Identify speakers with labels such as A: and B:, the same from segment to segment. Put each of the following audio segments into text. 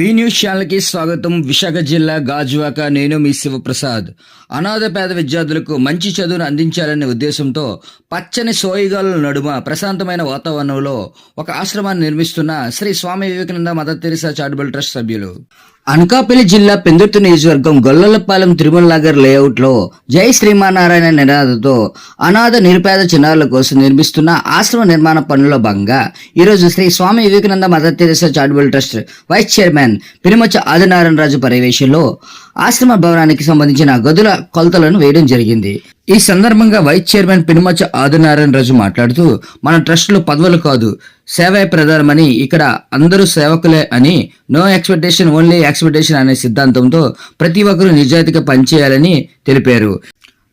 A: Be news ఛానల్కి స్వాగతం. విశాఖ జిల్లా గాజువాక నేను మీ శివప్రసాద్. అనాథ పేద విద్యార్థులకు మంచి చదువును అందించాలనే ఉద్దేశంతో పచ్చని సోయిగాల నడుమ ప్రశాంతమైన వాతావరణంలో ఒక ఆశ్రమాన్ని నిర్మిస్తున్న Shri Swami Vivekananda Mother Teresa charitable trust సభ్యులు. అనకాపల్లి జిల్లా పెందుర్తి నియోజకవర్గం గొల్లలపాలెం తిరుమల నగర్ లేఅవుట్లో జై శ్రీమానారాయణ నినాదంతో అనాథ నిరుపేద చిన్నారుల కోసం నిర్మిస్తున్న ఆశ్రమ నిర్మాణ పనుల్లో భాగంగా ఈరోజు Shri Swami Vivekananda Mother Teresa charitable trust vice chairman Pirimachcha Adinarayana Raju పర్యవేశంలో ఆశ్రమ భవనానికి సంబంధించిన గదుల కొలతలను వేయడం జరిగింది. ఈ సందర్భంగా వైస్ చైర్మన్ పినుమచ్చ ఆదినారాయణ రాజు మాట్లాడుతూ మన ట్రస్టులు పదవులు కాదు సేవే ప్రధానమని ఇక్కడ అందరూ సేవకులే అని నో ఎక్స్పెక్టేషన్ ఓన్లీ ఎక్స్పెక్టేషన్ అనే సిద్ధాంతంతో ప్రతి ఒక్కరూ నిజాయితీగా పనిచేయాలని తెలిపారు.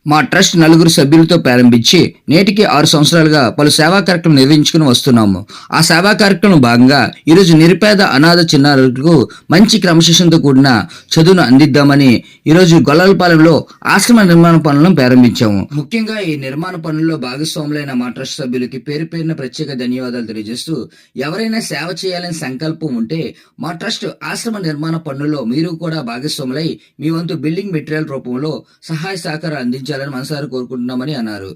A: మా ట్రస్ట్ నలుగురు సభ్యులతో ప్రారంభించి నేటికి ఆరు సంవత్సరాలుగా పలు సేవా కార్యక్రమం నిర్వహించుకుని వస్తున్నాము. ఆ సేవా కార్యక్రమం భాగంగా ఈరోజు నిరుపేద అనాథ చిన్నారులకు మంచి క్రమశిక్షణతో కూడిన చదువును అందిద్దామని ఈరోజు గొల్లలపాలెంలో ఆశ్రమ నిర్మాణ పనులను ప్రారంభించాము. ముఖ్యంగా ఈ నిర్మాణ పనుల్లో భాగస్వాములైన మా ట్రస్ట్ సభ్యులకి పేరు పేరున ప్రత్యేక ధన్యవాదాలు తెలియజేస్తూ ఎవరైనా సేవ చేయాలని సంకల్పం ఉంటే మా ట్రస్ట్ ఆశ్రమ నిర్మాణ పనుల్లో మీరు కూడా భాగస్వాములై మీ వంతు బిల్డింగ్ మెటీరియల్ రూపంలో సహాయ సహకారం చేయాలని మనసారి కోరుకుంటున్నామని అన్నారు.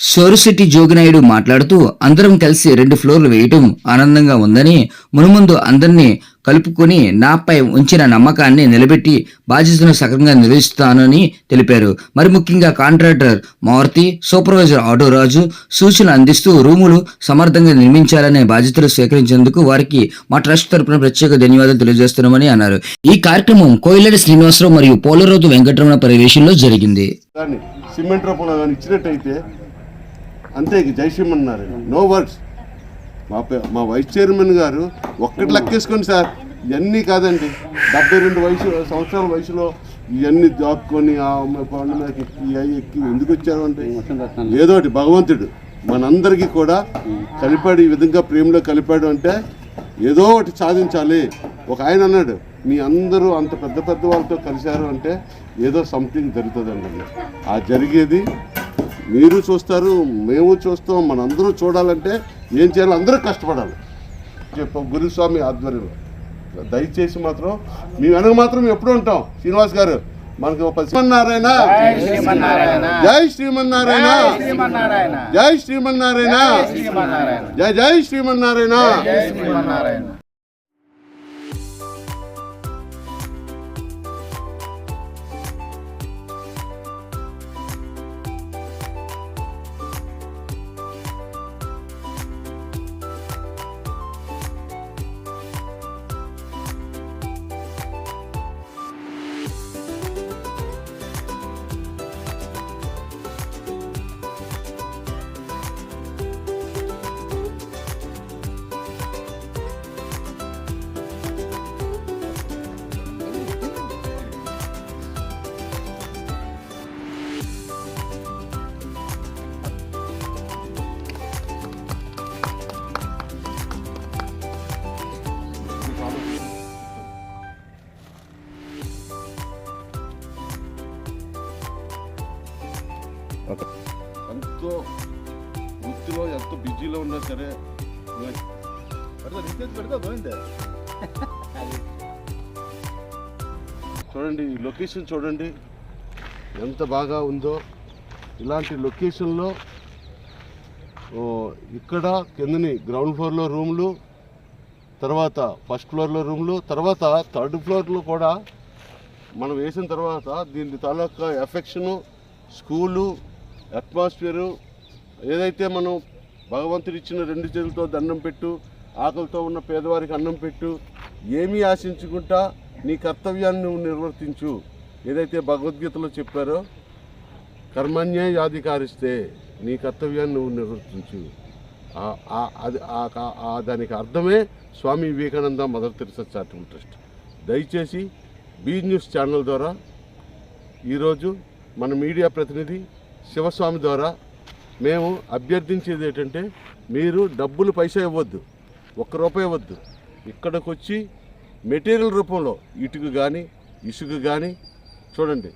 A: సోరుసిటీ జోగినాయుడు మాట్లాడుతూ అందరం కలిసి రెండు ఫ్లోర్లు వేయటం ఆనందంగా ఉందని మునుముందు అందరినీ కలుపుకొని నాపై ఉంచిన నమ్మకాన్ని నిలబెట్టి బాధ్యతను సక్రమంగా నిర్వహిస్తానని తెలిపారు. మరి ముఖ్యంగా కాంట్రాక్టర్ మారుతి సూపర్వైజర్ ఆటోరాజు సూచనలు అందిస్తూ రూములు సమర్థంగా నిర్మించాలనే బాధ్యతలు స్వీకరించేందుకు వారికి మా ట్రస్ట్ తరపున ప్రత్యేక ధన్యవాదాలు తెలియజేస్తున్నామని అన్నారు. ఈ కార్యక్రమం కోయిలడి శ్రీనివాసరావు మరియు పోలరోతు వెంకటరమణ పర్యవేశంలో జరిగింది.
B: సిమెంట్ రూపంలో కానీ ఇచ్చినట్టయితే అంతే ఇక అన్నారు నో వర్డ్స్ మా పే- మా వైస్ చైర్మన్ గారు ఒక్కటి లెక్కేసుకోండి సార్. ఇవన్నీ కాదండి. డెబ్బై రెండు వయసు సంవత్సరాల వయసులో ఇవన్నీ దాక్కొని ఆ కొండ మీదకి ఎక్కి అవి ఎక్కి ఎందుకు వచ్చారు అంటే? ఏదో ఒకటి భగవంతుడు. మనందరికీ కూడా కలిపాడు ఈ విధంగా ప్రేమలో కలిపాడు అంటే ఏదో ఒకటి సాధించాలి. ఒక ఆయన అన్నాడు మీ అందరూ అంత పెద్ద పెద్ద వాళ్ళతో కలిశారు అంటే ఏదో సంథింగ్ జరుగుతుందండి. ఆ జరిగేది మీరు చూస్తారు మేము చూస్తాం మనందరూ చూడాలంటే ఏం చేయాలి? అందరూ కష్టపడాలి. చెప్ప గురుస్వామి ఆధ్వర్యంలో. దయచేసి మాత్రం మీ వెనక మాత్రం ఎప్పుడు ఉంటాం. శ్రీనివాస్ గారు మనకి ఒక శ్రీమన్నారాయణ. జై శ్రీమన్నారాయణ. జై శ్రీమన్నారాయణ. జై జై శ్రీమన్నారాయణ. ఎంతో వృత్తిలో ఎంతో బిజీలో ఉన్నా సరే చూడండి ఈ లొకేషన్ చూడండి. ఎంత బాగా ఉందో. ఇలాంటి లొకేషన్లో ఓ, ఇక్కడ కిందని గ్రౌండ్ ఫ్లోర్లో రూమ్లు తర్వాత ఫస్ట్ ఫ్లోర్లో రూమ్లు తర్వాత థర్డ్ ఫ్లోర్లో కూడా మనం వేసిన తర్వాత దీని తాలూకా ఎఫెక్షను స్కూలు అట్మాస్ఫియరు ఏదైతే మనం భగవంతుడు ఇచ్చిన రెండు చేతులతో దండం పెట్టు ఆకలితో ఉన్న పేదవారికి అన్నం పెట్టు ఏమీ ఆశించుకుంటా నీ కర్తవ్యాన్ని నువ్వు నిర్వర్తించు. ఏదైతే భగవద్గీతలో చెప్పారో కర్మణ్యే యాధికారిస్తే నీ కర్తవ్యాన్ని నువ్వు నిర్వర్తించు. అది దానికి అర్థమే Swami Vivekananda Mother Teresa charitable trust. దయచేసి బీ న్యూస్ ఛానల్ ద్వారా ఈరోజు మన మీడియా ప్రతినిధి శివస్వామి ద్వారా మేము అభ్యర్థించేది ఏంటంటే మీరు డబ్బులు పైసా ఇవ్వద్దు. ఒక్క రూపాయి ఇవ్వద్దు. ఇక్కడికి వచ్చి మెటీరియల్ రూపంలో ఇటుక కానీ ఇసుక కానీ చూడండి.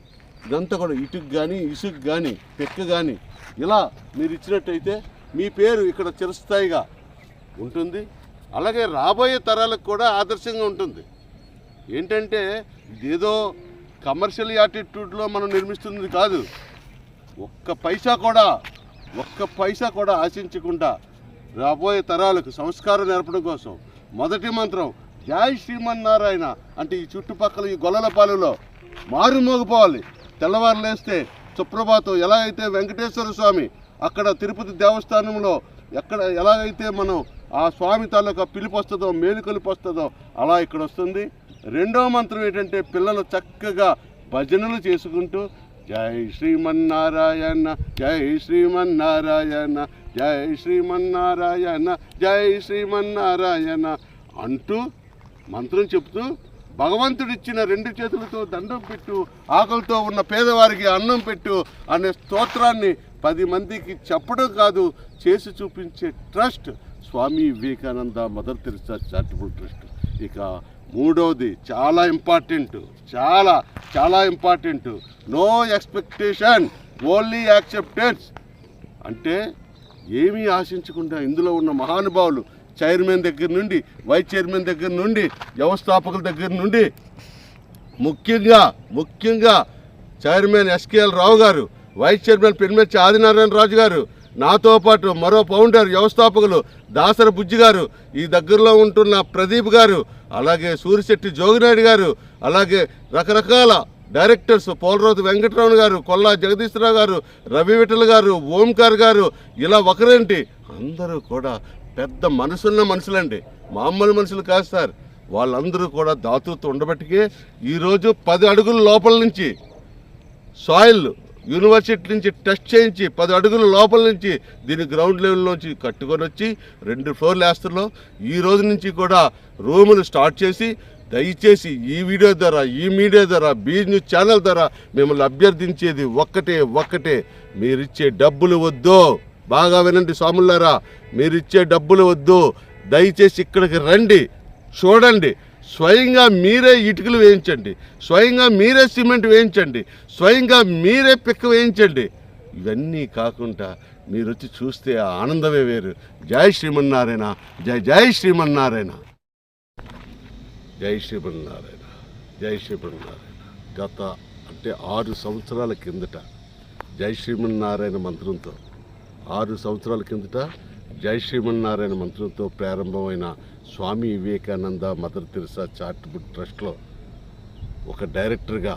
B: ఇదంతా కూడా ఇటుకు కానీ ఇసుకు కానీ పెక్క కానీ ఇలా మీరు ఇచ్చినట్టయితే మీ పేరు ఇక్కడ చిరస్థాయిగా ఉంటుంది. అలాగే రాబోయే తరాలకు కూడా ఆదర్శంగా ఉంటుంది. ఏంటంటే ఇదేదో కమర్షియల్ యాటిట్యూడ్లో మనం నిర్మిస్తుంది కాదు. ఒక్క పైసా కూడా ఒక్క పైసా కూడా ఆశించకుండా రాబోయే తరాలకు సంస్కారం నేర్పడం కోసం మొదటి మంత్రం జై శ్రీమన్నారాయణ అంటే ఈ చుట్టుపక్కల ఈ గొల్లలపాలెంలో మారు మోగిపోవాలి. తెల్లవారు లేస్తే సుప్రభాతం ఎలా అయితే వెంకటేశ్వర స్వామి అక్కడ తిరుపతి దేవస్థానంలో ఎక్కడ ఎలాగైతే మనం ఆ స్వామి తాలూకా పిలుపు వస్తుందో మేలుకొలుపు వస్తుందో అలా ఇక్కడ వస్తుంది. రెండవ మంత్రం ఏంటంటే పిల్లలు చక్కగా భజనలు చేసుకుంటూ జై శ్రీమన్నారాయణ జై శ్రీమన్నారాయణ జై శ్రీమన్నారాయణ జై శ్రీమన్నారాయణ అంటూ మంత్రం చెప్తూ భగవంతుడిచ్చిన రెండు చేతులతో దండం పెట్టు ఆకలితో ఉన్న పేదవారికి అన్నం పెట్టు అనే స్తోత్రాన్ని పది మందికి చెప్పడం కాదు చేసి చూపించే trust Swami Vivekananda Mother Teresa charitable trust. ఇక మూడవది చాలా ఇంపార్టెంట్ చాలా చాలా important. No expectation only acceptance. అంటే ఏమీ ఆశించకుండా ఇందులో ఉన్న మహానుభావులు చైర్మన్ దగ్గర నుండి వైస్ చైర్మన్ దగ్గర నుండి వ్యవస్థాపకుల దగ్గర నుండి ముఖ్యంగా ముఖ్యంగా చైర్మన్ ఎస్కేఎల్ రావు గారు వైస్ చైర్మన్ పెన్మెచ్చి ఆదినారాయణ రాజు గారు నాతో పాటు మరో ఫౌండర్ వ్యవస్థాపకులు దాసర బుజ్జి గారు ఈ దగ్గరలో ఉంటున్న ప్రదీప్ గారు అలాగే సూరిశెట్టి జోగినాయుడు గారు అలాగే రకరకాల డైరెక్టర్స్ పోలరోతు వెంకటరమణ గారు కొల్లా జగదీశ్వరరావు గారు రవి విఠల్ గారు ఓంకార్ గారు ఇలా ఒకరేంటి? అందరూ కూడా పెద్ద మనసున్న మనుషులండి. మామూలు మనుషులు కాదు సార్. వాళ్ళందరూ కూడా దాతృత్వం ఉండబట్టికే ఈరోజు పది అడుగుల లోపల నుంచి సాయిల్ యూనివర్సిటీ నుంచి టెస్ట్ చేయించి పది అడుగుల లోపల నుంచి దీని గ్రౌండ్ లెవెల్లోంచి కట్టుకొని వచ్చి రెండు ఫ్లోర్లు వేస్తున్నాం. ఈ రోజు నుంచి కూడా రూములు స్టార్ట్ చేసి దయచేసి ఈ వీడియో ద్వారా ఈ మీడియా ద్వారా బీ న్యూస్ ఛానల్ ద్వారా మిమ్మల్ని అభ్యర్థించేది ఒక్కటే ఒక్కటే. మీరిచ్చే డబ్బులు వద్దు. బాగా వినండి స్వాములారా మీరిచ్చే డబ్బులు వద్దు. దయచేసి ఇక్కడికి రండి. చూడండి. స్వయంగా మీరే ఇటుకలు వేయించండి. స్వయంగా మీరే సిమెంట్ వేయించండి. స్వయంగా మీరే పిక్క వేయించండి. ఇవన్నీ కాకుండా మీరు వచ్చి చూస్తే ఆ ఆనందమే వేరు. జై శ్రీమన్నారాయణ. జై జై శ్రీమన్నారాయణ. జై శ్రీమన్నారాయణ. జై శ్రీమన్నారాయణ. గత అంటే ఆరు సంవత్సరాల కిందట జై శ్రీమన్నారాయణ మంత్రంతో. ఆరు సంవత్సరాల కిందట జై శ్రీమన్నారాయణ మంత్రంతో ప్రారంభమైన Swami Vivekananda Mother Teresa charitable ట్రస్ట్లో ఒక డైరెక్టర్గా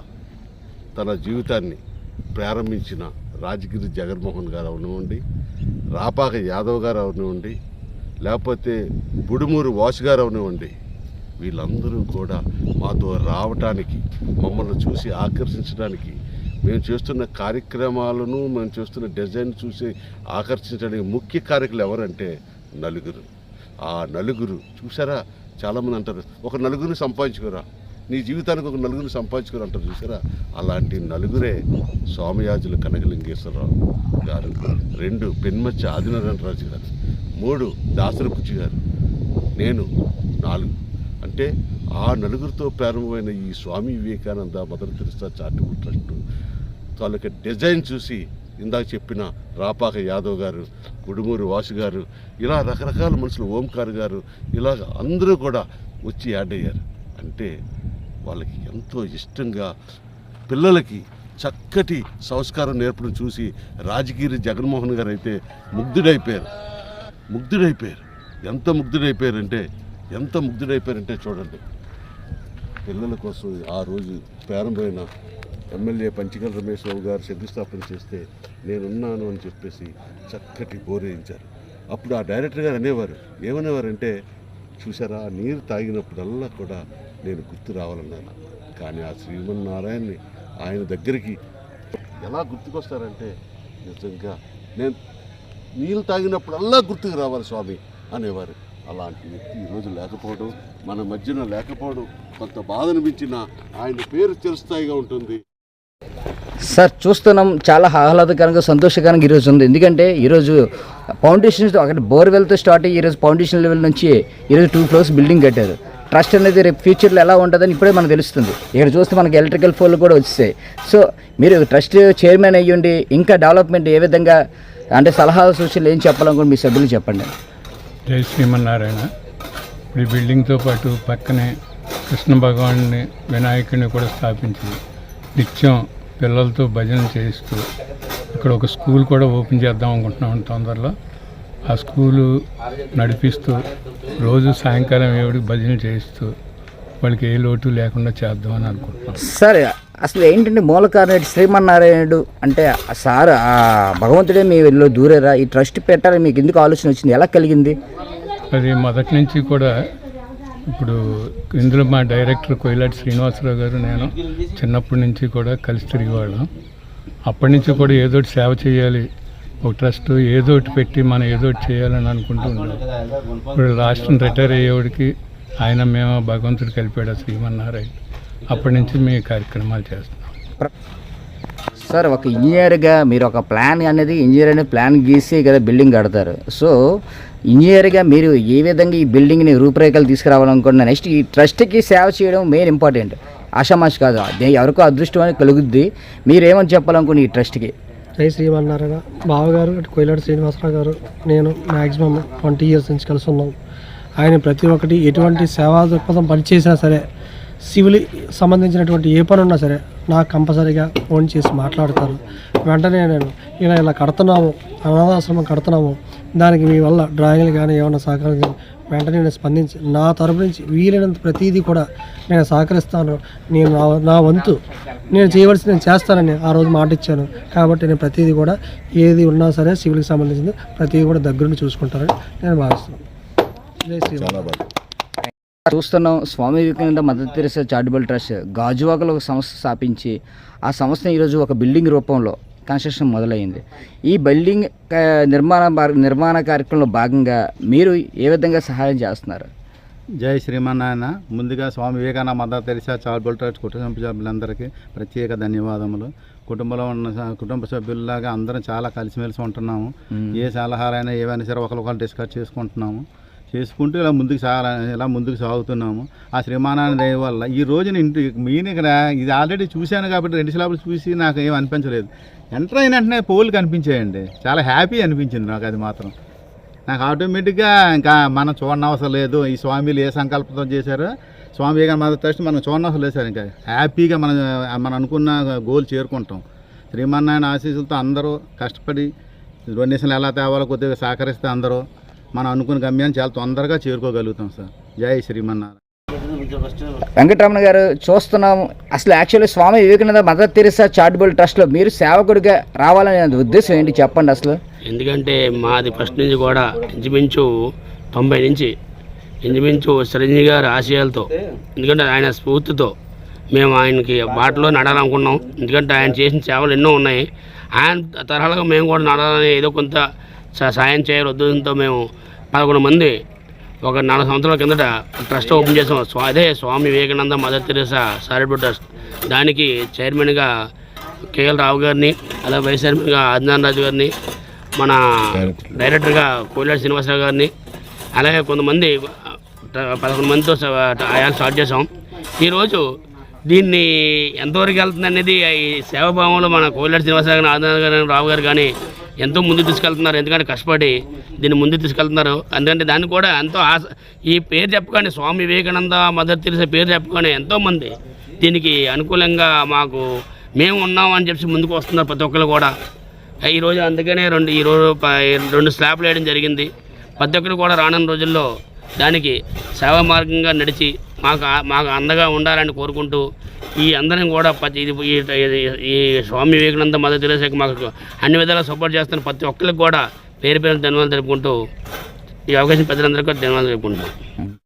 B: తన జీవితాన్ని ప్రారంభించిన రాజగిరి జగన్మోహన్ గారు అవనివ్వండి రాపాక యాదవ్ గారు అవనివ్వండి లేకపోతే బుడుమూరు వాసు గారు అవనివ్వండి వీళ్ళందరూ కూడా మాతో రావటానికి మమ్మల్ని చూసి ఆకర్షించడానికి మేము చేస్తున్న కార్యక్రమాలను మేము చేస్తున్న డిజైన్ చూసి ఆకర్షించడానికి ముఖ్య కారకులు ఎవరంటే నలుగురు. ఆ నలుగురు చూసారా? చాలామంది అంటారు ఒక నలుగురిని సంపాదించుకోరా? నీ జీవితానికి ఒక నలుగురిని సంపాదించుకోరు? అంటారు చూసారా? అలాంటి నలుగురే స్వామియాజులు కనకలింగేశ్వరరావు గారు రెండు పెన్మచ్చ ఆదినారాయణ రాజు గారు మూడు దాసరపుచ్చి గారు నేను నాలుగు. అంటే ఆ నలుగురితో ప్రారంభమైన ఈ Swami Vivekananda Mother Teresa charitable trust తాలూకా డిజైన్ చూసి ఇందాక చెప్పిన రాపాక యాదవ్ గారు గుడుమూరు వాసు గారు ఇలా రకరకాల మనుషులు ఓంకార్ గారు ఇలాగ అందరూ కూడా వచ్చి యాడ్ అయ్యారు. అంటే వాళ్ళకి ఎంతో ఇష్టంగా పిల్లలకి చక్కటి సంస్కారం నేర్పడం చూసి రాజగిరి జగన్మోహన్ గారు అయితే ముగ్ధుడైపోయారు. ముగ్ధుడైపోయారు. ఎంత ముగ్ధుడైపోయారంటే ఎంత ముగ్ధుడైపోయారంటే చూడండి. పిల్లల కోసం ఆ రోజు ప్రారంభమైన ఎమ్మెల్యే పంచికల్ రమేష్ రావు గారు శంకుస్థాపన చేస్తే నేనున్నాను అని చెప్పేసి చక్కటి బోరేయించారు అప్పుడు ఆ డైరెక్టర్ గారు అనేవారు ఏమనేవారంటే చూసారా నీరు తాగినప్పుడల్లా కూడా నేను గుర్తు రావాలన్నాను. కానీ ఆ శ్రీమన్నారాయణని ఆయన దగ్గరికి ఎలా గుర్తుకొస్తారంటే నిజంగా నేను నీళ్ళు తాగినప్పుడల్లా గుర్తుకు రావాలి స్వామి అనేవారు. అలాంటి వ్యక్తి ఈరోజు లేకపోవడం మన మధ్యన లేకపోవడం కొంత బాధ అనిపించిన ఆయన పేరు చిరస్థాయిగా ఉంటుంది.
A: సార్ చూస్తున్నాం చాలా ఆహ్లాదకరంగా సంతోషకరంగా ఈరోజు ఉంది. ఎందుకంటే ఈరోజు ఫౌండేషన్ అక్కడ బోర్వెల్తో స్టార్ట్ అయ్యి ఈరోజు ఫౌండేషన్ లెవెల్ నుంచి ఈరోజు టూ ఫ్లోర్స్ బిల్డింగ్ కట్టారు. ట్రస్ట్ అనేది రేపు ఫ్యూచర్లో ఎలా ఉంటుందని ఇప్పుడే మనకు తెలుస్తుంది. ఇక్కడ చూస్తే మనకి ఎలక్ట్రికల్ ఫోన్లు కూడా వచ్చాయి సో మీరు ట్రస్ట్ చైర్మన్ అయ్యండి ఇంకా డెవలప్మెంట్ ఏ విధంగా అంటే సలహాలు సూచనలు ఏం చెప్పాలనుకోండి మీ సభ్యులు చెప్పండి.
C: జై శ్రీమన్నారాయణ. ఇప్పుడు ఈ బిల్డింగ్తో పాటు పక్కనే కృష్ణ భగవాన్ని వినాయకుడిని కూడా స్థాపించింది. నిత్యం పిల్లలతో భజన చేయిస్తూ ఇక్కడ ఒక స్కూల్ కూడా ఓపెన్ చేద్దాం అనుకుంటున్నాం తొందరలో. ఆ స్కూలు నడిపిస్తూ రోజు సాయంకాలం ఏడుకి భజన చేయిస్తూ వాళ్ళకి ఏ లోటు లేకుండా చేద్దామని అనుకుంటున్నాం.
A: సార్ అసలు ఏంటంటే మూల కారణం శ్రీమన్నారాయణుడు అంటే ఆ సార్ ఆ భగవంతుడే మీ వీళ్ళు దూరేరా? ఈ ట్రస్ట్ పెట్టాలని మీకు ఎందుకు ఆలోచన వచ్చింది? ఎలా కలిగింది?
C: అది మొదటి నుంచి కూడా ఇప్పుడు ఇందులో మా డైరెక్టర్ కొయిలాటి శ్రీనివాసరావు గారు నేను చిన్నప్పటి నుంచి కూడా కలిసి తిరిగేవాళ్ళం. అప్పటి నుంచి కూడా ఏదో ఒకటి సేవ చేయాలి. ఒక ట్రస్ట్ ఏదో ఒకటి పెట్టి మనం ఏదో ఒకటి చేయాలని అనుకుంటూ ఉన్నాం. ఇప్పుడు లాస్ట్ రిటైర్ అయ్యేవాడికి ఆయన మేము భగవంతుడు కలిపాడు శ్రీమన్నారాయణ. అప్పటి నుంచి మేము కార్యక్రమాలు చేస్తున్నాం.
A: సార్ ఒక ఇంజనీర్గా మీరు ఒక ప్లాన్ అనేది ఇంజనీర్ అనే ప్లాన్ గీసి కదా బిల్డింగ్ కడతారు. సో ఇంజనీర్గా మీరు ఏ విధంగా ఈ బిల్డింగ్ని రూపురేఖలు తీసుకురావాలనుకుంటున్నారు? నెక్స్ట్ ఈ ట్రస్ట్కి సేవ చేయడం మెయిన్ ఇంపార్టెంట్ ఆషామాషి కాదు ఎవరికో అదృష్టం అని కలుగుద్ది. మీరేమని ఏమని చెప్పాలనుకుని ఈ ట్రస్ట్కి?
D: జై శ్రీమన్నారాయణ బావగారు అటు కొయిలాడు శ్రీనివాసరావు గారు నేను మ్యాక్సిమం ట్వంటీ ఇయర్స్ నుంచి కలిసి ఉన్నాం ఆయన ప్రతి ఒక్కటి ఎటువంటి సేవా దృక్పథం పనిచేసినా సరే సివిల్ సంబంధించినటువంటి ఏ పని ఉన్నా సరే నాకు కంపల్సరీగా ఫోన్ చేసి మాట్లాడతారు వెంటనే నేను ఇలా ఇలా కడుతున్నాము అనాథాశ్రమం కడుతున్నాము దానికి మీ వల్ల డ్రాయింగ్లు కానీ ఏమైనా సహకరించి వెంటనే నేను స్పందించి నా తరపు నుంచి వీలైనంత ప్రతిదీ కూడా నేను సహకరిస్తాను. నేను నా నా వంతు నేను చేయవలసి నేను చేస్తానని ఆ రోజు మాట ఇచ్చాను. కాబట్టి నేను ప్రతిదీ కూడా ఏది ఉన్నా సరే సివిల్కి సంబంధించింది ప్రతిదీ కూడా దగ్గరుండి చూసుకుంటానని నేను భావిస్తున్నాను. జై శ్రీరామ్.
A: చూస్తున్నాం. Swami Vivekananda Mother Teresa charitable trust గాజువాకలో ఒక సంస్థ స్థాపించి ఆ సంస్థ ఈరోజు ఒక బిల్డింగ్ రూపంలో కన్స్ట్రక్షన్ మొదలైంది. ఈ బిల్డింగ్ నిర్మాణ నిర్మాణ కార్యక్రమంలో భాగంగా మీరు ఏ విధంగా సహాయం చేస్తున్నారు?
E: జై శ్రీమన్నారాయణ. ముందుగా Swami Vivekananda Mother Teresa charitable trust కుటుంబ సభ్యులందరికీ ప్రత్యేక ధన్యవాదములు. కుటుంబంలో ఉన్న కుటుంబ సభ్యుల్లాగా అందరం చాలా కలిసిమెలిసి ఉంటున్నాము. ఏ సలహాలైనా ఏవైనా సరే ఒకరికొకరు డిస్కస్ చేసుకుంటున్నాము. చేసుకుంటూ ఇలా ముందుకు సాగా ఇలా ముందుకు సాగుతున్నాము. ఆ శ్రీమానాన్ని దయ వల్ల ఈ రోజున ఇంటి మెయిన్ ఇక్కడ ఇది ఆల్రెడీ చూశాను కాబట్టి రెండు సిలాబులు చూసి నాకు ఏం అనిపించలేదు. ఎంటర్ అయిన వెంటనే పోలు కనిపించాయండి చాలా హ్యాపీ అనిపించింది నాకు అది మాత్రం. నాకు ఆటోమేటిక్గా ఇంకా మనం చూడనవసరం లేదు. ఈ స్వామిలు ఏ సంకల్పంతో చేశారో స్వామి వివేకానంద ట్రస్ట్ మనం చూడనవసరం లేదు సార్ ఇంకా. హ్యాపీగా మనం మనం అనుకున్న గోల్ చేరుకుంటాం. శ్రీమన్నారాయణ ఆశీస్సులతో అందరూ కష్టపడి డొనేషన్లు ఎలా తేవాలో కొద్దిగా సహకరిస్తే అందరూ. మనం అనుకున్న గమ్యాన్ని చాలా తొందరగా చేరుకోగలుగుతాం సార్. జై శ్రీమన్నారాయణ.
A: వెంకటరమణ గారు చూస్తున్నాం. అసలు actually Swami Vivekananda Mother Teresa charitable ట్రస్ట్లో మీరు సేవకుడిగా రావాలనే ఉద్దేశం ఏంటి? చెప్పండి అసలు.
F: ఎందుకంటే మాది ఫస్ట్ నుంచి కూడా ఇంచుమించు తొంభై నుంచి ఇంచుమించు చిరంజీవి గారి ఆశయాలతో ఎందుకంటే ఆయన స్ఫూర్తితో మేము ఆయనకి బాటలో నడాలనుకున్నాం. ఎందుకంటే ఆయన చేసిన సేవలు ఎన్నో ఉన్నాయి. ఆయన తరహాలుగా మేము కూడా నడాలని ఏదో కొంత సాయం చేయాలి ఉద్దేశంతో మేము పదకొండు మంది ఒక నాలుగు సంవత్సరాల కిందట ట్రస్ట్ ఓపెన్ చేసాం. స్వా- అదే Swami Vivekananda Mother Teresa charitable trust. దానికి చైర్మన్గా కేఎల్ రావు గారిని అలాగే వైస్ చైర్మన్గా ఆదినారాయణ రాజు గారిని మన డైరెక్టర్గా కోయిలాడి శ్రీనివాసరావు గారిని అలాగే కొంతమంది పదకొండు మందితో ఆయన స్టార్ట్ చేసాం. ఈరోజు దీన్ని ఎంతవరకు వెళ్తుంది అనేది ఈ సేవాభావంలో మన కోయిలాడి శ్రీనివాసరావు గారిని ఆదినారాయణ గారు రావు గారు కానీ ఎంతో ముందు తీసుకెళ్తున్నారు ఎందుకంటే కష్టపడి దీన్ని ముందు తీసుకెళ్తున్నారు. ఎందుకంటే దాన్ని కూడా ఎంతో ఆశ ఈ పేరు చెప్పుకొని స్వామి వివేకానంద మదర్ తెలిసే పేరు చెప్పుకొని ఎంతోమంది దీనికి అనుకూలంగా మాకు మేము ఉన్నాం అని చెప్పి ముందుకు వస్తున్నారు ప్రతి ఒక్కరు కూడా. ఈరోజు అందుకనే రెండు ఈరోజు రెండు స్లాబ్లు వేయడం జరిగింది. ప్రతి ఒక్కరు కూడా రానున్న రోజుల్లో దానికి సేవా మార్గంగా నడిచి మాకు మాకు అండగా ఉండాలని కోరుకుంటూ ఈ అందరం కూడా ప్రతి ఇది ఈ- స్వామి వివేకానంద మదర్ తెలిసాక మాకు అన్ని విధాలా సపోర్ట్ చేస్తున్న ప్రతి ఒక్కరికి కూడా పేరు పేరు ధన్యవాదాలు తెలుపుకుంటూ ఈ అవకాశం ప్రజలందరికీ కూడా ధన్యవాదాలు తెలుపుకుంటున్నాం.